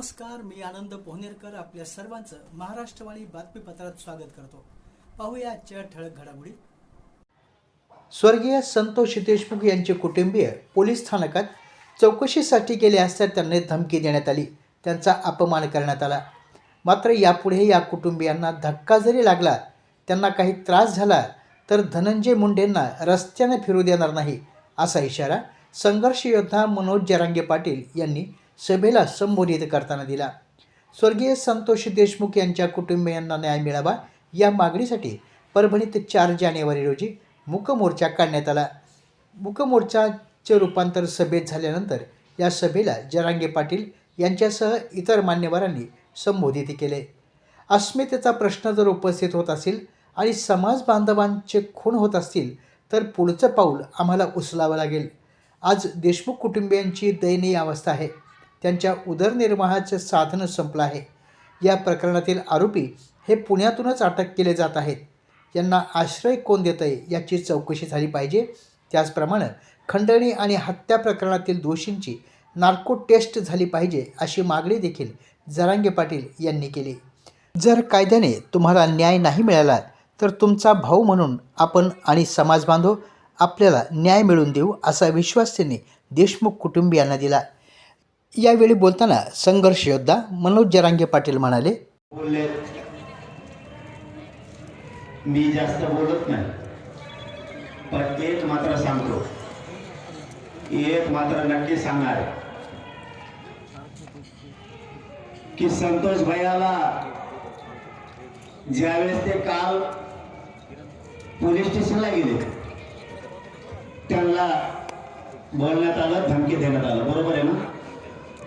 नमस्कार मी आनंद पोहनेरकर आपल्या सर्वांचं महाराष्ट्रवाणी बातमीपत्रात स्वागत करतो. पाहूया आजच्या ठळक घडामोडी. स्वर्गीय संतोष देशमुख यांचे कुटुंबीय पोलीस स्थानकात चौकशीसाठी गेले असता त्यांना धमकी देण्यात आली. त्यांचा अपमान करण्यात आला. मात्र यापुढे या कुटुंबियांना धक्का जरी लागला त्यांना काही त्रास झाला तर धनंजय मुंडेंना रस्त्याने फिरू देणार नाही असा इशारा संघर्ष योद्धा मनोज जरांगे पाटील यांनी सभेला संबोधित करताना दिला. स्वर्गीय संतोष देशमुख यांच्या कुटुंबियांना न्याय मिळावा या मागणीसाठी परभणीत चार जानेवारी रोजी मुकमोर्चा काढण्यात आला. मुकमोर्चाचे रूपांतर सभेत झाल्यानंतर या सभेला जरांगे पाटील यांच्यासह इतर मान्यवरांनी संबोधित केले. अस्मितेचा प्रश्न जर उपस्थित होत असेल आणि समाज बांधवांचे खून होत असतील तर पुढचं पाऊल आम्हाला उचलावं लागेल. आज देशमुख कुटुंबियांची दयनीय अवस्था आहे. त्यांच्या उदरनिर्वाहाचं साधन संपलं आहे. या प्रकरणातील आरोपी हे पुण्यातूनच अटक केले जात आहेत. यांना आश्रय कोण देत आहे याची चौकशी झाली पाहिजे. त्याचप्रमाणे खंडणी आणि हत्या प्रकरणातील दोषींची नार्को टेस्ट झाली पाहिजे अशी मागणी देखील जरांगे पाटील यांनी केली. जर कायद्याने तुम्हाला न्याय नाही मिळाला तर तुमचा भाऊ म्हणून आपण आणि समाजबांधव आपल्याला न्याय मिळवून देऊ असा विश्वास त्यांनी देशमुख कुटुंबियांना दिला. यावेळी बोलताना संघर्ष योद्धा मनोज जरांगे पाटील म्हणाले बोलले मी जास्त बोलत नाही पण एक मात्र सांगतो. एक मात्र नक्की सांगणार की संतोष भैयाला ज्यावेळेस ते काल पोलीस स्टेशनला गेले त्यांना बोलण्यात आलं धमकी देण्यात आलं. बरोबर आहे ना?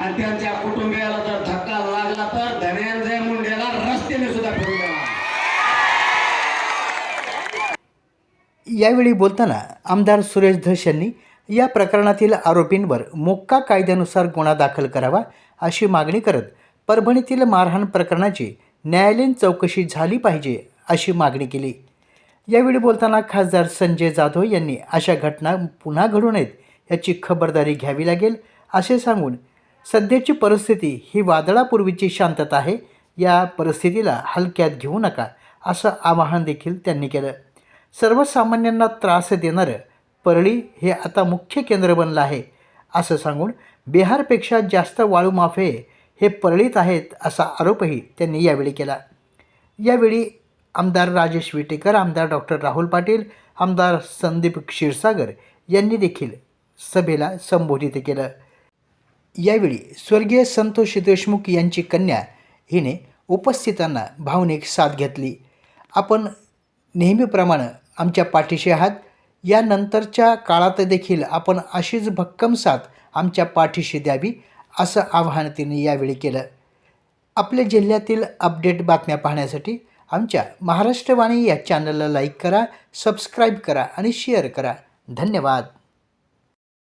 आणि त्यांच्या कुटुंबियाला जर धक्का लागला तर धनंजय मुंडेला रस्त्याने सुद्धा फिरू यावेळी बोलताना आमदार सुरेश धस यांनी या प्रकरणातील आरोपींवर मोक्का कायद्यानुसार गुन्हा दाखल करावा अशी मागणी करत परभणीतील मारहाण प्रकरणाची न्यायालयीन चौकशी झाली पाहिजे अशी मागणी केली. यावेळी बोलताना खासदार संजय जाधव यांनी अशा घटना पुन्हा घडू नयेत याची खबरदारी घ्यावी लागेल असे सांगून सध्याची परिस्थिती ही वादळापूर्वीची शांतता आहे. या परिस्थितीला हलक्यात घेऊ नका असं आवाहन देखील त्यांनी केलं. सर्वसामान्यांना त्रास देणारं परळी हे आता मुख्य केंद्र बनलं आहे असं सांगून बिहारपेक्षा जास्त वाळू माफे हे परळीत आहेत असा आरोपही त्यांनी यावेळी केला. यावेळी आमदार राजेश विटेकर आमदार डॉक्टर राहुल पाटील आमदार संदीप क्षीरसागर यांनी देखील सभेला संबोधित केलं. यावेळी स्वर्गीय संतोष देशमुख यांची कन्या हिने उपस्थितांना भावनिक साथ घेतली. आपण नेहमीप्रमाणे आमच्या पाठीशी आहात. यानंतरच्या काळात देखील आपण अशीच भक्कम साथ आमच्या पाठीशी द्यावी असं आवाहन तिने यावेळी केलं. आपल्या जिल्ह्यातील अपडेट बातम्या पाहण्यासाठी आमच्या महाराष्ट्रवाणी या चॅनलला लाईक करा सबस्क्राईब करा आणि शेअर करा. धन्यवाद.